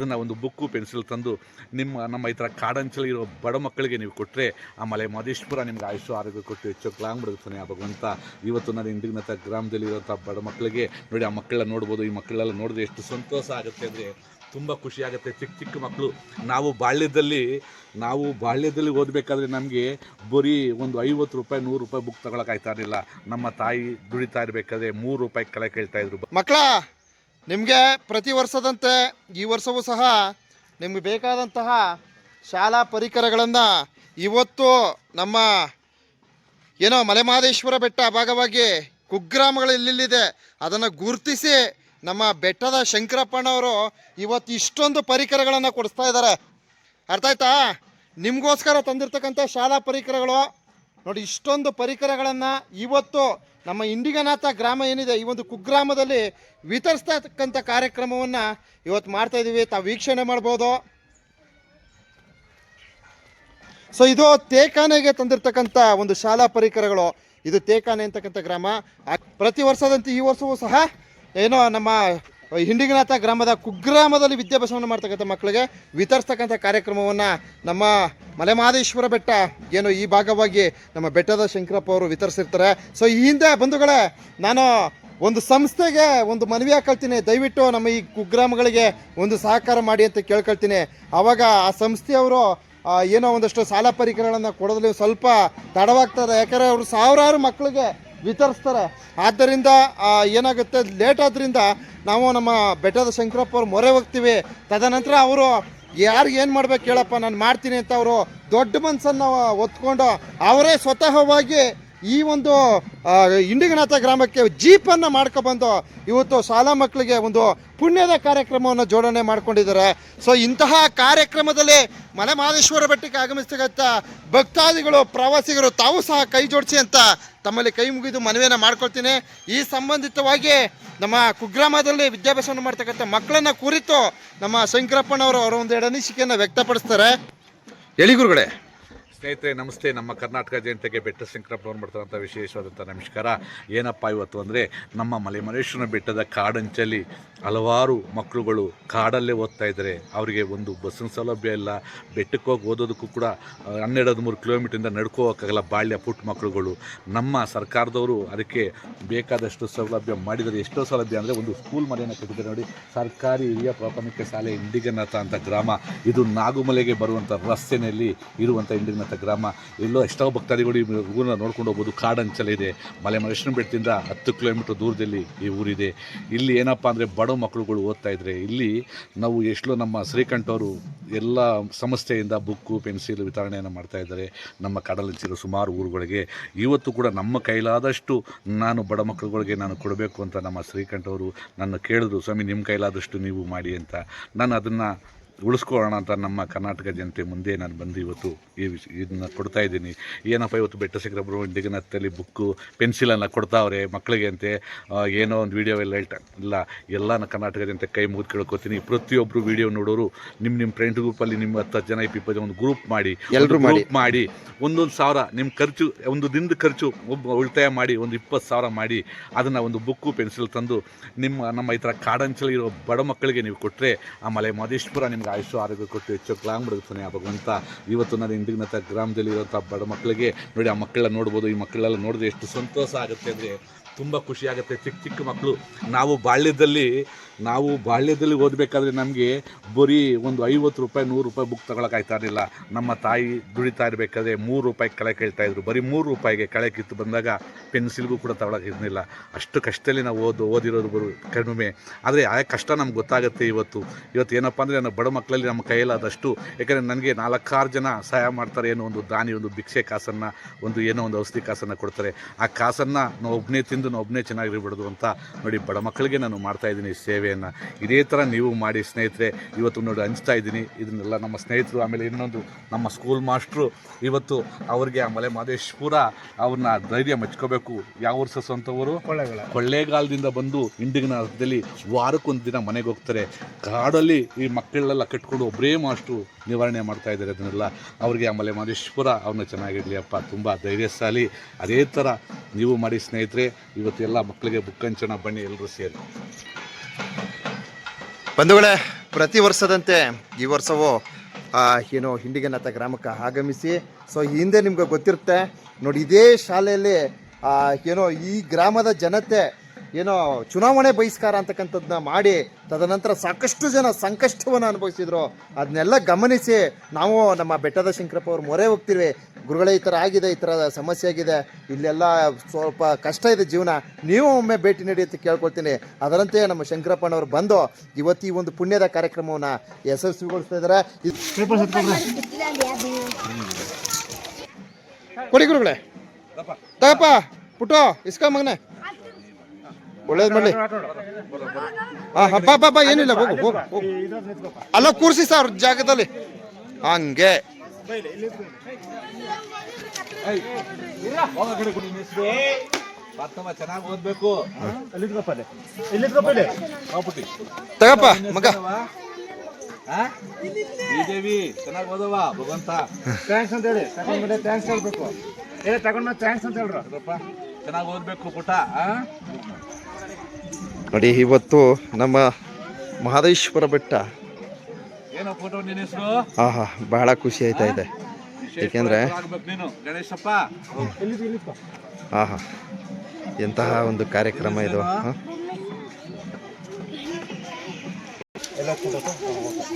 ಅದನ್ನು ಒಂದು book, pencil ತಂದು ನಿಮ್ಮ, ನಮ್ಮ ಈ ಥರ ಕಾಡಂಚಲಿ ಇರೋ ಬಡ ಮಕ್ಕಳಿಗೆ ನೀವು ಕೊಟ್ಟರೆ ಆ ಮಲೆ ಮಹದೇಶ್ವರ ನಿಮ್ಗೆ ಆಯುಷು ಆರೋಗ್ಯ ಕೊಟ್ಟು ಹೆಚ್ಚು ಕ್ಲಾಂಗ್ ಬಿಡುತ್ತಾನೆ ಆ ಭಗವಂತ. ಇವತ್ತು ನಾನು ಇಂದಿನಂಥ ಗ್ರಾಮದಲ್ಲಿ ಇರೋಂಥ ಬಡ ಮಕ್ಕಳಿಗೆ ನೋಡಿ ಆ ಮಕ್ಕಳನ್ನ ನೋಡ್ಬೋದು, ಈ ಮಕ್ಕಳೆಲ್ಲ ನೋಡಿದ್ರೆ ಎಷ್ಟು ಸಂತೋಷ ಆಗುತ್ತೆ ಅಂದರೆ ತುಂಬ ಖುಷಿಯಾಗುತ್ತೆ ಚಿಕ್ಕ ಚಿಕ್ಕ ಮಕ್ಕಳು, ನಾವು ಬಾಲ್ಯದಲ್ಲಿ ನಾವು ಬಾಲ್ಯದಲ್ಲಿ ಓದಬೇಕಾದ್ರೆ ನಮಗೆ ಬರೀ ಒಂದು ಐವತ್ತು ರೂಪಾಯಿ, ನೂರು ರೂಪಾಯಿ ಬುಕ್ ತಗೊಳಕಾಯ್ತಾ ಇರಲಿಲ್ಲ. ನಮ್ಮ ತಾಯಿ ದುಡಿತಾ ಇರಬೇಕಾದ್ರೆ ಮೂರು ರೂಪಾಯಿ ಕಳೆ ಕೇಳ್ತಾ ಇದ್ರು. ಮಕ್ಕಳ! ನಿಮಗೆ ಪ್ರತಿ ವರ್ಷದಂತೆ ಈ ವರ್ಷವೂ ಸಹ ನಿಮಗೆ ಬೇಕಾದಂತಹ ಶಾಲಾ ಪರಿಕರಗಳನ್ನು ಇವತ್ತು ನಮ್ಮ ಏನೋ ಮಲೆಮಹದೇಶ್ವರ ಬೆಟ್ಟ ಭಾಗವಾಗಿ ಕುಗ್ರಾಮಗಳು ಎಲ್ಲೆಲ್ಲಿದೆ ಅದನ್ನು ಗುರುತಿಸಿ ನಮ್ಮ ಬೆಟ್ಟದ ಶಂಕರಪ್ಪನವರು ಇವತ್ತು ಇಷ್ಟೊಂದು ಪರಿಕರಗಳನ್ನು ಕೊಡಿಸ್ತಾ ಇದ್ದಾರೆ. ಅರ್ಥ ಆಯ್ತಾ? ನಿಮಗೋಸ್ಕರ ತಂದಿರ್ತಕ್ಕಂಥ ಶಾಲಾ ಪರಿಕರಗಳು ನೋಡಿ, ಇಷ್ಟೊಂದು ಪರಿಕರಗಳನ್ನು ಇವತ್ತು ನಮ್ಮ ಇಂಡಿಗನಾಥ ಗ್ರಾಮ ಏನಿದೆ, ಈ ಒಂದು ಕುಗ್ರಾಮದಲ್ಲಿ ವಿತರಿಸ್ತಕ್ಕಂಥ ಕಾರ್ಯಕ್ರಮವನ್ನು ಇವತ್ತು ಮಾಡ್ತಾ ಇದ್ದೀವಿ ತಾವು ವೀಕ್ಷಣೆ ಮಾಡ್ಬೋದು. ಸೊ ಇದು ತೇಕಾನೆಗೆ ತಂದಿರ್ತಕ್ಕಂಥ ಒಂದು ಶಾಲಾ ಪರಿಕರಗಳು. ಇದು ತೇಕಾನೆ ಅಂತಕ್ಕಂಥ ಗ್ರಾಮ. ಪ್ರತಿ ವರ್ಷದಂತೆ ಈ ವರ್ಷವೂ ಸಹ ಏನೋ ನಮ್ಮ ಹಿಂಡಿಗನಾಥ ಗ್ರಾಮದ ಕುಗ್ರಾಮದಲ್ಲಿ ವಿದ್ಯಾಭ್ಯಾಸವನ್ನು ಮಾಡ್ತಕ್ಕಂಥ ಮಕ್ಕಳಿಗೆ ವಿತರಿಸ್ತಕ್ಕಂಥ ಕಾರ್ಯಕ್ರಮವನ್ನು ನಮ್ಮ ಮಲೆಮಹದೇಶ್ವರ ಬೆಟ್ಟ ಏನು ಈ ಭಾಗವಾಗಿ ನಮ್ಮ ಬೆಟ್ಟದ ಶಂಕರಪ್ಪ ಅವರು ವಿತರಿಸಿರ್ತಾರೆ. ಸೊ ಈ ಹಿಂದೆ ಬಂಧುಗಳೇ, ನಾನು ಒಂದು ಸಂಸ್ಥೆಗೆ ಒಂದು ಮನವಿ ಹಾಕೊಳ್ತೀನಿ. ದಯವಿಟ್ಟು ನಮ್ಮ ಈ ಕುಗ್ರಾಮಗಳಿಗೆ ಒಂದು ಸಹಕಾರ ಮಾಡಿ ಅಂತ ಕೇಳ್ಕೊಳ್ತೀನಿ. ಆವಾಗ ಆ ಸಂಸ್ಥೆಯವರು ಏನೋ ಒಂದಷ್ಟು ಸಾಲ ಪರಿಕರಗಳನ್ನು ಕೊಡೋದ್ರಲ್ಲಿ ಸ್ವಲ್ಪ ತಡವಾಗ್ತದೆ. ಯಾಕಂದರೆ ಅವರು ಸಾವಿರಾರು ಮಕ್ಕಳಿಗೆ ವಿತರಿಸ್ತಾರೆ. ಆದ್ದರಿಂದ ಏನಾಗುತ್ತೆ? ಲೇಟ್ ಆದ್ರಿಂದ ನಾವು ನಮ್ಮ ಬೆಟ್ಟದ ಶಂಕರಪ್ಪ ಅವ್ರು ಮೊರೆ ಹೋಗ್ತೀವಿ. ತದನಂತರ ಅವರು ಯಾರು ಏನು ಮಾಡ್ಬೇಕು ಹೇಳಪ್ಪ ನಾನು ಮಾಡ್ತೀನಿ ಅಂತ ಅವರು ದೊಡ್ಡ ಮನಸ್ಸನ್ನು ಒತ್ಕೊಂಡು ಅವರೇ ಸ್ವತಃವಾಗಿ ಈ ಒಂದು ಇಂಡಿಗನಾಥ ಗ್ರಾಮಕ್ಕೆ ಜೀಪನ್ನು ಮಾಡ್ಕೊಬಂದು ಇವತ್ತು ಶಾಲಾ ಮಕ್ಕಳಿಗೆ ಒಂದು ಪುಣ್ಯದ ಕಾರ್ಯಕ್ರಮವನ್ನು ಜೋಡಣೆ ಮಾಡ್ಕೊಂಡಿದ್ದಾರೆ. ಸೊ ಇಂತಹ ಕಾರ್ಯಕ್ರಮದಲ್ಲಿ ಮಲೆ ಮಹದೇಶ್ವರ ಬೆಟ್ಟಕ್ಕೆ ಆಗಮಿಸ್ತಕ್ಕಂಥ ಭಕ್ತಾದಿಗಳು, ಪ್ರವಾಸಿಗರು ತಾವು ಸಹ ಕೈ ಜೋಡಿಸಿ ಅಂತ ತಮ್ಮಲ್ಲಿ ಕೈ ಮುಗಿದು ಮನವಿಯನ್ನು ಮಾಡ್ಕೊಳ್ತೀನಿ. ಈ ಸಂಬಂಧಿತವಾಗಿ ನಮ್ಮ ಕುಗ್ರಾಮದಲ್ಲಿ ವಿದ್ಯಾಭ್ಯಾಸವನ್ನು ಮಾಡ್ತಕ್ಕಂಥ ಮಕ್ಕಳನ್ನ ಕುರಿತು ನಮ್ಮ ಶಂಕರಪ್ಪನವರು ಅವರ ಒಂದು ಎಡನಿಸಿಕೆಯನ್ನು ವ್ಯಕ್ತಪಡಿಸ್ತಾರೆ. ಹೇಳಿ ಗುರುಗಳೇ. ಸ್ನೇಹಿತರೆ, ನಮಸ್ತೆ. ನಮ್ಮ ಕರ್ನಾಟಕ ಜಯಂತಿಗೆ ಬೆಟ್ಟ ಸಂಕ್ರಮಣ ಮಾಡ್ತಾರಂಥ ವಿಶೇಷವಾದಂಥ ನಮಸ್ಕಾರ. ಏನಪ್ಪ ಇವತ್ತು ಅಂದರೆ, ನಮ್ಮ ಮಲೆಮಲೇಶ್ವರನ ಬೆಟ್ಟದ ಕಾಡಂಚಲಿ ಹಲವಾರು ಮಕ್ಕಳುಗಳು ಕಾಡಲ್ಲೇ ಓದ್ತಾ ಇದ್ದಾರೆ. ಅವರಿಗೆ ಒಂದು ಬಸ್ಸಿನ ಸೌಲಭ್ಯ ಇಲ್ಲ. ಬೆಟ್ಟಕ್ಕೆ ಹೋಗಿ ಓದೋದಕ್ಕೂ ಕೂಡ ಹನ್ನೆರಡು, ಹದಿಮೂರು ಕಿಲೋಮೀಟ್ರಿಂದ ನಡ್ಕೋ ಹೋಗೋಕ್ಕಾಗಲ್ಲ ಬಾಳ್ಯ ಪುಟ್ಟ ಮಕ್ಕಳುಗಳು ನಮ್ಮ ಸರ್ಕಾರದವರು ಅದಕ್ಕೆ ಬೇಕಾದಷ್ಟು ಸೌಲಭ್ಯ ಮಾಡಿದರೆ ಎಷ್ಟೋ ಸೌಲಭ್ಯ ಅಂದರೆ, ಒಂದು ಸ್ಕೂಲ್ ಮನೆಯನ್ನು ಕಟ್ಟಿದ್ದಾರೆ ನೋಡಿ. ಸರ್ಕಾರಿ ಹಿರಿಯ ಪ್ರಾಥಮಿಕ ಶಾಲೆ ಇಂಡಿಗನಾಥ ಅಂತ ಗ್ರಾಮ. ಇದು ನಾಗುಮಲೆಗೆ ಬರುವಂಥ ರಸ್ತೆಯಲ್ಲಿ ಇರುವಂಥ ಇಂಡಿಗನಾಥ ಗ್ರಾಮ ಎಲ್ಲೋ ಎಷ್ಟೋ ಭಕ್ತಾದಿಗಳು ಈ ಊರನ್ನ ನೋಡ್ಕೊಂಡು ಹೋಗ್ಬೋದು. ಕಾಡಂಚಲ ಇದೆ ಮಲೆ ಮಲೇಶ್ವರ ಬೆಟ್ಟದಿಂದ ಹತ್ತು ಕಿಲೋಮೀಟರ್ ದೂರದಲ್ಲಿ ಈ ಊರಿದೆ. ಇಲ್ಲಿ ಏನಪ್ಪ ಅಂದರೆ ಬಡ ಮಕ್ಕಳುಗಳು ಓದ್ತಾ ಇದ್ದಾರೆ ಇಲ್ಲಿ ನಾವು ಎಷ್ಟೋ ನಮ್ಮ ಶ್ರೀಕಂಠ ಅವರು ಎಲ್ಲ ಸಂಸ್ಥೆಯಿಂದ ಬುಕ್ಕು, ಪೆನ್ಸಿಲ್ ವಿತರಣೆಯನ್ನು ಮಾಡ್ತಾ ಇದ್ದಾರೆ. ನಮ್ಮ ಕಡಲಂಚಿರೋ ಸುಮಾರು ಊರುಗಳಿಗೆ. ಇವತ್ತು ಕೂಡ ನಮ್ಮ ಕೈಲಾದಷ್ಟು ನಾನು ಬಡ ಮಕ್ಕಳುಗಳಿಗೆ ನಾನು ಕೊಡಬೇಕು ಅಂತ ನಮ್ಮ ಶ್ರೀಕಂಠ ಅವರು ನನ್ನ ಕೇಳಿದ್ರು, ಸ್ವಾಮಿ, ನಿಮ್ಮ ಕೈಲಾದಷ್ಟು ನೀವು ಮಾಡಿ ಅಂತ. ನಾನು ಅದನ್ನು ಉಳಿಸ್ಕೊಳ್ಳೋಣ ಅಂತ ನಮ್ಮ ಕರ್ನಾಟಕ ಜನತೆ ಮುಂದೆ ನಾನು ಬಂದು ಇವತ್ತು ಈ ವಿಷ ಇದನ್ನ ಕೊಡ್ತಾ ಇದ್ದೀನಿ. ಏನಪ್ಪ ಇವತ್ತು ಬೆಟ್ಟ ಸಿಕ್ಕರಬ್ರು ಇಂಡಿಗನತ್ತಲ್ಲಿ ಬುಕ್ಕು ಪೆನ್ಸಿಲನ್ನು ಕೊಡ್ತಾವ್ರೆ ಮಕ್ಕಳಿಗೆ ಅಂತೆ. ಏನೋ ಒಂದು ವೀಡಿಯೋ ಎಲ್ಲ ಹೇಳ್ತಾ ಇಲ್ಲ ಎಲ್ಲ ನಾನು ಕರ್ನಾಟಕ ಜನತೆ ಕೈ ಮುಗಿದು ಕೇಳ್ಕೊತೀನಿ. ಪ್ರತಿಯೊಬ್ಬರು ವೀಡಿಯೋ ನೋಡೋರು ನಿಮ್ಮ ನಿಮ್ಮ ಫ್ರೆಂಡ್ ಗ್ರೂಪಲ್ಲಿ ನಿಮ್ಮ ಹತ್ತು ಜನ ಈ ಜನ ಒಂದು ಗ್ರೂಪ್ ಮಾಡಿ ಎಲ್ಲರೂ ಗ್ರೂಪ್ ಮಾಡಿ. ಒಂದೊಂದು ಸಾವಿರ ನಿಮ್ಮ ಖರ್ಚು ಒಂದು ದಿನದ ಖರ್ಚು ಒಬ್ಬ ಉಳಿತಾಯ ಮಾಡಿ ಒಂದು ಇಪ್ಪತ್ತು ಸಾವಿರ ಮಾಡಿ ಅದನ್ನು ಒಂದು ಬುಕ್ಕು ಪೆನ್ಸಿಲ್ ತಂದು ನಿಮ್ಮ ನಮ್ಮ ಈ ಥರ ಕಾಡಂಚಲ ಇರೋ ಬಡ ಮಕ್ಕಳಿಗೆ ನೀವು ಕೊಟ್ಟರೆ ಆ ಮಲೆ ಮಹದೇಶ್ವರ ನಿಮ್ಗೆ ಆಯುಷು ಆರೋಗ್ಯ ಕೊಟ್ಟು ಹೆಚ್ಚು ಕ್ಲಾಂಗ್ ಬಿಡುತ್ತಾನೆ ಆ ಭಗವಂತ ಇವತ್ತು ನಾನು ಗ್ರಾಮದಲ್ಲಿ ಇರೋಂಥ ಬಡ ಮಕ್ಕಳಿಗೆ ನೋಡಿ ಆ ಮಕ್ಕಳನ್ನ ನೋಡ್ಬೋದು, ಈ ಮಕ್ಕಳೆಲ್ಲ ನೋಡಿದ್ರೆ ಎಷ್ಟು ಸಂತೋಷ ಆಗುತ್ತೆ ಅಂದರೆ ತುಂಬ ಖುಷಿಯಾಗುತ್ತೆ ಚಿಕ್ಕ ಚಿಕ್ಕ ಮಕ್ಕಳು, ನಾವು ಬಾಲ್ಯದಲ್ಲಿ ನಾವು ಬಾಲ್ಯದಲ್ಲಿ ಓದಬೇಕಾದ್ರೆ ನಮಗೆ ಬರೀ ಒಂದು ಐವತ್ತು ರೂಪಾಯಿ, ನೂರು ರೂಪಾಯಿ ಬುಕ್ ತಗೊಳಕ್ಕಾಯ್ತಾ ಇರಲಿಲ್ಲ. ನಮ್ಮ ತಾಯಿ ದುಡಿತಾ ಇರಬೇಕಾದ್ರೆ ಮೂರು ರೂಪಾಯಿ ಕಳೆ ಕೇಳ್ತಾ ಇದ್ರು. ಬರೀ ಮೂರು ರೂಪಾಯಿಗೆ ಕಳೆ ಕಿತ್ತು ಬಂದಾಗ ಪೆನ್ಸಿಲ್ಗೂ ಕೂಡ ತಗೊಳಕ್ಕೆ ಇರಲಿಲ್ಲ. ಅಷ್ಟು ಕಷ್ಟದಲ್ಲಿ ನಾವು ಓದು ಓದಿರೋದು ಬರು ಕಡಿಮೆ ಆದರೆ ಆ ಕಷ್ಟ ನಮ್ಗೆ ಗೊತ್ತಾಗುತ್ತೆ ಇವತ್ತು. ಇವತ್ತು ಏನಪ್ಪ ಅಂದರೆ ನನ್ನ ಬಡ ಮಕ್ಕಳಲ್ಲಿ ನಮ್ಮ ಕೈಯಲ್ಲಾದಷ್ಟು, ಯಾಕಂದರೆ ನನಗೆ ನಾಲ್ಕಾರು ಜನ ಸಹಾಯ ಮಾಡ್ತಾರೆ ಏನೋ ಒಂದು ದಾನಿ, ಒಂದು ಭಿಕ್ಷೆ ಕಾಸನ್ನು, ಒಂದು ಏನೋ ಒಂದು ಔಷಧಿ ಕಾಸನ್ನು ಕೊಡ್ತಾರೆ. ಆ ಕಾಸನ್ನು ನಾವು ಒಬ್ಬನೇ ತಿಂದು ನಾವು ಒಬ್ಬನೇ ಚೆನ್ನಾಗಿರ್ಬಿಡೋದು ಅಂತ ನೋಡಿ ಬಡ ಮಕ್ಕಳಿಗೆ ನಾನು ಮಾಡ್ತಾಯಿದ್ದೀನಿ ಸೇವೆ. ಸೇವೆಯನ್ನು ಇದೇ ಥರ ನೀವು ಮಾಡಿ ಸ್ನೇಹಿತರೆ ಇವತ್ತು ನೋಡಿ ಹಂಚ್ತಾ ಇದ್ದೀನಿ. ಇದನ್ನೆಲ್ಲ ನಮ್ಮ ಸ್ನೇಹಿತರು ಆಮೇಲೆ ಇನ್ನೊಂದು ನಮ್ಮ ಸ್ಕೂಲ್ ಮಾಸ್ಟ್ರು ಇವತ್ತು ಅವ್ರಿಗೆ ಆ ಮಲೆ ಮಹದೇಶ್ಪುರ ಅವ್ರನ್ನ ಧೈರ್ಯ ಮೆಚ್ಕೋಬೇಕು. ಯಾವ ವರ್ಷ ಸ್ವಂತವರು? ಕೊಳ್ಳೇಗಾಲದಿಂದ ಬಂದು ಇಂಡಿಗನದಲ್ಲಿ ವಾರಕ್ಕೊಂದು ದಿನ ಮನೆಗೆ ಹೋಗ್ತಾರೆ. ಕಾಡಲ್ಲಿ ಈ ಮಕ್ಕಳೆಲ್ಲ ಕಟ್ಕೊಂಡು ಒಬ್ಬರೇ ಮಾಸ್ಟ್ರು ನಿವಾರಣೆ ಮಾಡ್ತಾ ಇದ್ದಾರೆ ಅದನ್ನೆಲ್ಲ. ಅವ್ರಿಗೆ ಮಲೆ ಮಹದೇಶ್ವರ ಅವ್ರನ್ನ ಚೆನ್ನಾಗಿರಲಿ ಅಪ್ಪ ತುಂಬ ಧೈರ್ಯಶಾಲಿ. ಅದೇ ಥರ ನೀವು ಮಾಡಿ ಸ್ನೇಹಿತರೆ ಇವತ್ತು ಎಲ್ಲ ಮಕ್ಕಳಿಗೆ ಬುಕ್ಕಂಚನ ಹಂಚೋಣ ಬನ್ನಿ ಎಲ್ಲರೂ ಸೇರಿ. ಬಂಧುಗಳೇ, ಪ್ರತಿ ವರ್ಷದಂತೆ ಈ ವರ್ಷವೂ ಏನು ಹಿಂಡಿಗನಾಥ ಗ್ರಾಮಕ್ಕೆ ಆಗಮಿಸಿ, ಸೊ ಹಿಂದೆ ನಿಮ್ಗೆ ಗೊತ್ತಿರುತ್ತೆ, ನೋಡಿ ಇದೇ ಶಾಲೆಯಲ್ಲಿ ಏನೋ ಈ ಗ್ರಾಮದ ಜನತೆ ಏನೋ ಚುನಾವಣೆ ಬಹಿಷ್ಕಾರ ಅಂತಕ್ಕಂಥದ್ದನ್ನ ಮಾಡಿ ತದನಂತರ ಸಾಕಷ್ಟು ಜನ ಸಂಕಷ್ಟವನ್ನು ಅನುಭವಿಸಿದ್ರು. ಅದನ್ನೆಲ್ಲ ಗಮನಿಸಿ ನಾವು ನಮ್ಮ ಬೆಟ್ಟದ ಶಂಕರಪ್ಪ ಅವರು ಮೊರೆ ಹೋಗ್ತೀವಿ ಗುರುಗಳೇ ಈ ಥರ ಆಗಿದೆ ಈ ಥರ ಸಮಸ್ಯೆ ಆಗಿದೆ. ಇಲ್ಲೆಲ್ಲ ಸ್ವಲ್ಪ ಕಷ್ಟ ಇದೆ ಜೀವನ. ನೀವು ಒಮ್ಮೆ ಭೇಟಿ ನೀಡಿ ಅಂತ ಕೇಳ್ಕೊಳ್ತೀನಿ. ಅದರಂತೆ ನಮ್ಮ ಶಂಕರಪ್ಪನವರು ಬಂದು ಇವತ್ತು ಈ ಒಂದು ಪುಣ್ಯದ ಕಾರ್ಯಕ್ರಮವನ್ನು ಯಶಸ್ವಿಗೊಳಿಸ್ತಾ ಇದ್ದಾರೆ. ಇದು- ಕೊಡಿ ಗುರುಗಳೇ. ತಗಪ್ಪ ಪುಟೋ ಇಸ್ಕ ಮಗನೆ. ಒಳ್ಳೇದು ಮಾಡಲಿ. ಹಾ ಏನಿಲ್ಲ ಹೋಗು ಹೋಗು ಹೋಗು. ಅಲ್ಲ ಕೂರಿಸಿ ಸರ್ ಜಾಗದಲ್ಲಿ. ಹಂಗೆ. ಚೆನ್ನಾಗಿ ಓದ್ಬೇಕು ತಗಪ್ಪ ಮಗ. ಬಿಜೆಪಿ ಚೆನ್ನಾಗಿ ಓದವ ಭಗವಂತ. ಥ್ಯಾಂಕ್ಸ್ ಅಂತ ಹೇಳಿ. ತಗೊಂಡ್ಬಿಟ್ಟೆ ಥ್ಯಾಂಕ್ಸ್ ಹೇಳ್ಬೇಕು. ಏ ತಗೊಂಡ್ಮೇಲೆ ಥ್ಯಾಂಕ್ಸ್ ಅಂತ ಹೇಳ್ರಪ್ಪ ಚೆನ್ನಾಗಿ ಓದ್ಬೇಕು ಪುಟ? ನೋಡಿ ಇವತ್ತು ನಮ್ಮ ಮಹದೇಶ್ವರ ಬೆಟ್ಟ. ಏನೋ ಫೋಟೋ ನಿನ್ನ ಹೆಸರು? ಆಹಾ ಬಹಳ ಖುಷಿ ಆಯ್ತಾ ಇದೆ. ಏಕೆಂದ್ರೆ ಹಾ ಹಾ. ಎಂತಹ ಒಂದು ಕಾರ್ಯಕ್ರಮ ಇದು? ಹಾಂ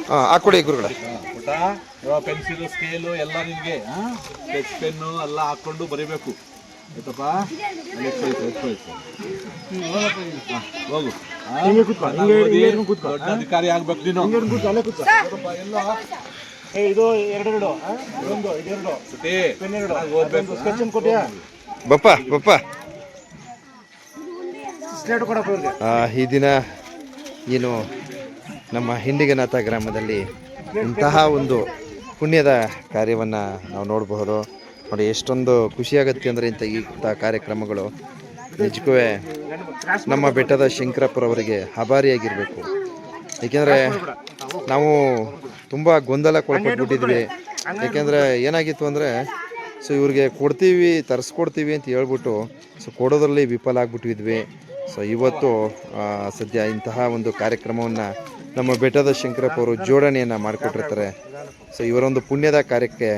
ಹಾ ಹಾಕೊಡಿ ಗುರುಗಳ. ಪುಟ ಪೆನ್ಸಿಲ್ ಸ್ಕೇಲು ಎಲ್ಲ ನಿಮ್ಗೆ ಸ್ಕೆಚ್ ಪೆನ್ನು ಎಲ್ಲ ಹಾಕೊಂಡು ಬರೀಬೇಕು. ಆಯ್ತಪ್ಪ? ಅಧಿಕಾರಿ ಆಗ್ಬೇಕು ನೀನು ಬಪ್ಪ. ಬಪ್ಪ ಈ ದಿನ ಏನು ನಮ್ಮ ಹಿಂಡಿಗನಾಥ ಗ್ರಾಮದಲ್ಲಿ ಇಂತಹ ಒಂದು ಪುಣ್ಯದ ಕಾರ್ಯವನ್ನು ನಾವು ನೋಡಬಹುದು. ನೋಡಿ, ಎಷ್ಟೊಂದು ಖುಷಿಯಾಗುತ್ತೆ ಅಂದರೆ ಇಂಥ ಇಂಥ ಕಾರ್ಯಕ್ರಮಗಳು. ನಿಜಕ್ಕೂ ನಮ್ಮ ಬೆಟ್ಟದ ಶಂಕರಪ್ಪರವರಿಗೆ ಆಭಾರಿಯಾಗಿರಬೇಕು. ಏಕೆಂದರೆ ನಾವು ತುಂಬ ಗೊಂದಲಕ್ಕೊಳಪಟ್ಬಿಟ್ಟಿದ್ವಿ ಏಕೆಂದರೆ ಏನಾಗಿತ್ತು ಅಂದರೆ, ಸೊ ಇವ್ರಿಗೆ ಕೊಡ್ತೀವಿ, ತರಿಸ್ಕೊಡ್ತೀವಿ ಅಂತ ಹೇಳ್ಬಿಟ್ಟು, ಸೊ ಕೊಡೋದ್ರಲ್ಲಿ ವಿಫಲ ಆಗಿಬಿಟ್ಟಿದ್ವಿ. ಸೊ ಇವತ್ತು ಸದ್ಯ ಇಂತಹ ಒಂದು ಕಾರ್ಯಕ್ರಮವನ್ನು ನಮ್ಮ ಬೆಟ್ಟದ ಶಂಕರಪ್ಪ ಅವರು ಜೋಡಣೆಯನ್ನು ಮಾಡಿಕೊಟ್ಟಿರ್ತಾರೆ. ಸೊ ಇವರೊಂದು ಪುಣ್ಯದ ಕಾರ್ಯಕ್ಕೆ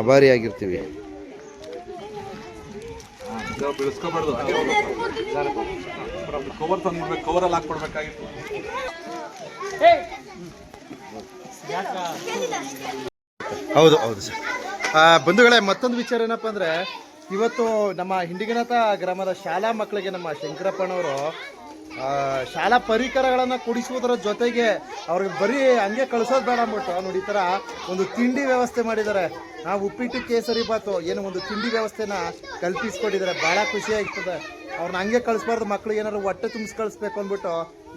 ಆಭಾರಿಯಾಗಿರ್ತೀವಿ. ಇದು ಬೆಳೆಸ್ಕೋಬಾರ್ದು ಕವರ್ ತಂದ್ಬಿಡ್ಬೇಕು ಕವರಲ್ಲಿ ಹಾಕ್ಬಿಡ್ಬೇಕಾಗಿತ್ತು ಹೌದು ಹೌದು ಸರ್. ಬಂಧುಗಳೇ, ಮತ್ತೊಂದು ವಿಚಾರ ಏನಪ್ಪ ಅಂದರೆ, ಇವತ್ತು ನಮ್ಮ ಹಿಂಡಿಗನಾಥ ಗ್ರಾಮದ ಶಾಲಾ ಮಕ್ಕಳಿಗೆ ನಮ್ಮ ಶಂಕರಪ್ಪನವರು ಶಾಲಾ ಪರಿಕರಗಳನ್ನು ಕೊಡಿಸುವುದರ ಜೊತೆಗೆ ಅವ್ರಿಗೆ ಬರೀ ಹಂಗೆ ಕಳಿಸೋದು ಬೇಡ ಅಂದ್ಬಿಟ್ಟು. ನೋಡಿ, ಈ ಥರ ಒಂದು ತಿಂಡಿ ವ್ಯವಸ್ಥೆ ಮಾಡಿದ್ದಾರೆ. ಆ, ಉಪ್ಪಿಟ್ಟು, ಕೇಸರಿ ಬಾತು ಏನು ಒಂದು ತಿಂಡಿ ವ್ಯವಸ್ಥೆನ ಕಲ್ಪಿಸ್ಕೊಟ್ಟಿದ್ದಾರೆ. ಭಾಳ ಖುಷಿ ಆಗ್ತದೆ. ಅವ್ರನ್ನ ಹಂಗೆ ಕಳಿಸ್ಬಾರ್ದು. ಮಕ್ಕಳು ಏನಾದ್ರು ಹೊಟ್ಟೆ ತುಂಬಿಸಿ ಕಳಿಸ್ಬೇಕು ಅಂದ್ಬಿಟ್ಟು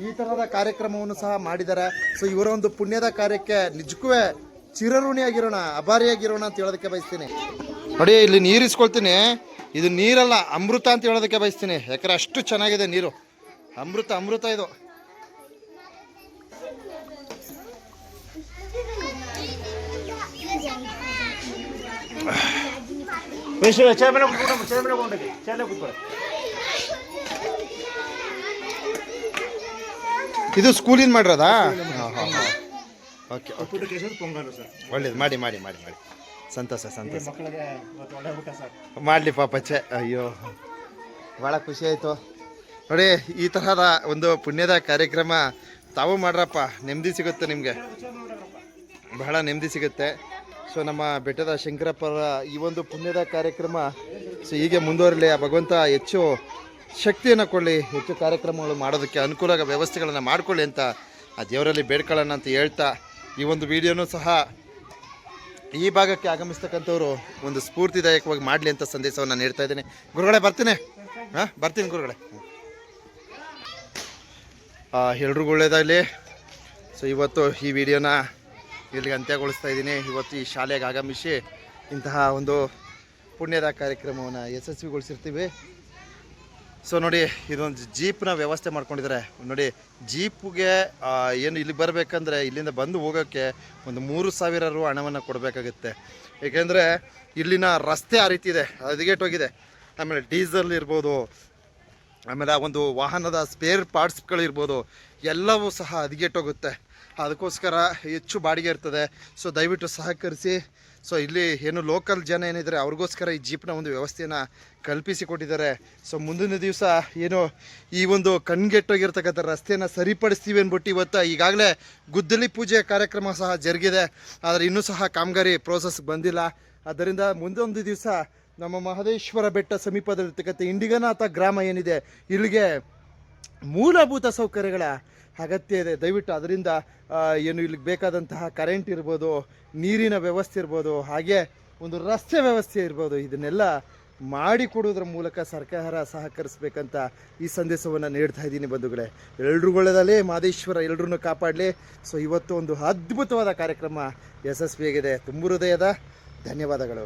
ಈ ಥರದ ಕಾರ್ಯಕ್ರಮವನ್ನು ಸಹ ಮಾಡಿದ್ದಾರೆ. ಸೊ ಇವರ ಒಂದು ಪುಣ್ಯದ ಕಾರ್ಯಕ್ಕೆ ನಿಜಕ್ಕೂ ಚಿರಋಣಿಯಾಗಿರೋಣ, ಅಭಾರಿಯಾಗಿರೋಣ ಅಂತ ಹೇಳೋದಕ್ಕೆ ಬಯಸ್ತೀನಿ. ನೋಡಿ, ಇಲ್ಲಿ ನೀರು ಇಸ್ಕೊಳ್ತೀನಿ ಇದು ನೀರಲ್ಲ, ಅಮೃತ ಅಂತ ಹೇಳೋದಕ್ಕೆ ಬಯಸ್ತೀನಿ. ಯಾಕಂದ್ರೆ ಅಷ್ಟು ಚೆನ್ನಾಗಿದೆ ನೀರು. ಅಮೃತ ಅಮೃತ ಇದು. ಚೇರ್ ಮೇಲೆ ಕೂತ್ಕೊಂಡು ಚೇರ್ ಮೇಲೆ ಚೇರ್ ಕೂತ್ಕೊಳ್ಳಿ. ಇದು ಸ್ಕೂಲಿಂದ ಮಾಡಿರೋದಾ? ಓಕೆ ಒಳ್ಳೇದು ಮಾಡಿ ಮಾಡಿ ಮಾಡಿ ಮಾಡಿ. ಸಂತೋಷ ಸಂತೋಷ. ಮಾಡಲಿ ಪಾಪಚ್ಚೆ ಅಯ್ಯೋ. ಭಾಳ ಖುಷಿ ಆಯಿತು. ನೋಡಿ, ಈ ತರಹದ ಒಂದು ಪುಣ್ಯದ ಕಾರ್ಯಕ್ರಮ ತಾವು ಮಾಡ್ರಪ್ಪ. ನೆಮ್ಮದಿ ಸಿಗುತ್ತೆ ನಿಮಗೆ. ಬಹಳ ನೆಮ್ಮದಿ ಸಿಗುತ್ತೆ. ಸೊ ನಮ್ಮ ಬೆಟ್ಟದ ಶಂಕರಪ್ಪರ ಈ ಒಂದು ಪುಣ್ಯದ ಕಾರ್ಯಕ್ರಮ ಸೊ ಹೀಗೆ ಮುಂದುವರಲಿ. ಆ ಭಗವಂತ ಹೆಚ್ಚು ಶಕ್ತಿಯನ್ನು ಕೊಡಲಿ, ಹೆಚ್ಚು ಕಾರ್ಯಕ್ರಮಗಳು ಮಾಡೋದಕ್ಕೆ ಅನುಕೂಲ ವ್ಯವಸ್ಥೆಗಳನ್ನು ಮಾಡಿಕೊಳ್ಳಿ ಅಂತ ಆ ದೇವರಲ್ಲಿ ಬೇಡ್ಕೊಳ್ಳೋಣ ಅಂತ ಹೇಳ್ತಾ ಈ ಒಂದು ವಿಡಿಯೋನೂ ಸಹ ಈ ಭಾಗಕ್ಕೆ ಆಗಮಿಸ್ತಕ್ಕಂಥವ್ರು ಒಂದು ಸ್ಫೂರ್ತಿದಾಯಕವಾಗಿ ಮಾಡಲಿ ಅಂತ ಸಂದೇಶವನ್ನು ನೀಡ್ತಾ ಇದ್ದೀನಿ. ಗುರುಗಳೇ, ಬರ್ತೀನಿ. ಹಾಂ, ಬರ್ತೀನಿ ಗುರುಗಳೇ. ಎಲ್ರಿಗೂ ಒಳ್ಳೇದಾಗಲಿ. ಸೊ ಇವತ್ತು ಈ ವಿಡಿಯೋನ ಇಲ್ಲಿಗೆ ಅಂತ್ಯಗೊಳಿಸ್ತಾ ಇದ್ದೀನಿ. ಇವತ್ತು ಈ ಶಾಲೆಗೆ ಆಗಮಿಸಿ ಇಂತಹ ಒಂದು ಪುಣ್ಯದ ಕಾರ್ಯಕ್ರಮವನ್ನು ಯಶಸ್ವಿಗೊಳಿಸಿರ್ತೀವಿ. ಸೊ ನೋಡಿ, ಇದೊಂದು ಜೀಪ್ನ ವ್ಯವಸ್ಥೆ ಮಾಡ್ಕೊಂಡಿದ್ದಾರೆ. ನೋಡಿ, ಜೀಪ್ಗೆ ಏನು ಇಲ್ಲಿ ಬರಬೇಕಂದ್ರೆ ಇಲ್ಲಿಂದ ಬಂದು ಹೋಗೋಕ್ಕೆ ಒಂದು ಮೂರು ಸಾವಿರ ರು ಹಣವನ್ನು ಕೊಡಬೇಕಾಗುತ್ತೆ. ಏಕೆಂದರೆ ಇಲ್ಲಿನ ರಸ್ತೆ ಆ ರೀತಿ ಇದೆ. ಹದಗೆಟ್ಟೋಗಿದೆ. ಆಮೇಲೆ ಡೀಸೆಲ್ ಇರ್ಬೋದು ಆಮೇಲೆ ಆ ಒಂದು ವಾಹನದ ಸ್ಪೇರ್ ಪಾರ್ಟ್ಸ್ಗಳಿರ್ಬೋದು ಎಲ್ಲವೂ ಸಹ ಹದಗೆಟ್ಟೋಗುತ್ತೆ ಅದಕ್ಕೋಸ್ಕರ ಹೆಚ್ಚು ಬಾಡಿಗೆ ಇರ್ತದೆ. ಸೊ ದಯವಿಟ್ಟು ಸಹಕರಿಸಿ. ಸೊ ಇಲ್ಲಿ ಏನು ಲೋಕಲ್ ಜನ ಏನಿದ್ದಾರೆ ಅವ್ರಿಗೋಸ್ಕರ ಈ ಜೀಪ್ನ ಒಂದು ವ್ಯವಸ್ಥೆಯನ್ನು ಕಲ್ಪಿಸಿಕೊಟ್ಟಿದ್ದಾರೆ. ಸೊ ಮುಂದಿನ ದಿವಸ ಏನು ಈ ಒಂದು ಕಣ್ಗೆಟ್ಟೋಗಿರ್ತಕ್ಕಂಥ ರಸ್ತೆಯನ್ನು ಸರಿಪಡಿಸ್ತೀವಿ ಅಂದ್ಬಿಟ್ಟು ಇವತ್ತು ಈಗಾಗಲೇ ಗುದ್ದಲಿ ಪೂಜೆ ಕಾರ್ಯಕ್ರಮ ಸಹ ಜರುಗಿದೆ. ಆದರೆ ಇನ್ನೂ ಸಹ ಕಾಮಗಾರಿ ಪ್ರೋಸೆಸ್ ಬಂದಿಲ್ಲ. ಆದ್ದರಿಂದ ಮುಂದೊಂದು ದಿವಸ ನಮ್ಮ ಮಹದೇಶ್ವರ ಬೆಟ್ಟ ಸಮೀಪದಲ್ಲಿರ್ತಕ್ಕಂಥ ಇಂಡಿಗನಾಥ ಗ್ರಾಮ ಏನಿದೆ, ಇಲ್ಲಿಗೆ ಮೂಲಭೂತ ಸೌಕರ್ಯಗಳ ಅಗತ್ಯ ಇದೆ. ದಯವಿಟ್ಟು ಅದರಿಂದ ಏನು ಇಲ್ಲಿಗೆ ಬೇಕಾದಂತಹ ಕರೆಂಟ್ ಇರ್ಬೋದು, ನೀರಿನ ವ್ಯವಸ್ಥೆ ಇರ್ಬೋದು, ಹಾಗೆ ಒಂದು ರಸ್ತೆ ವ್ಯವಸ್ಥೆ ಇರ್ಬೋದು, ಇದನ್ನೆಲ್ಲ ಮಾಡಿಕೊಡೋದ್ರ ಮೂಲಕ ಸರ್ಕಾರ ಸಹಕರಿಸಬೇಕಂತ ಈ ಸಂದೇಶವನ್ನು ನೀಡ್ತಾ ಇದ್ದೀನಿ ಬಂಧುಗಳೇ. ಎಲ್ಲರೂ ಒಳ್ಳೆಯದಲ್ಲೇ ಮಾದೇಶ್ವರ ಎಲ್ಲರೂ ಕಾಪಾಡಲಿ. ಸೊ ಇವತ್ತು ಒಂದು ಅದ್ಭುತವಾದ ಕಾರ್ಯಕ್ರಮ ಯಶಸ್ವಿಯಾಗಿದೆ. ತುಂಬ ಹೃದಯದ ಧನ್ಯವಾದಗಳು.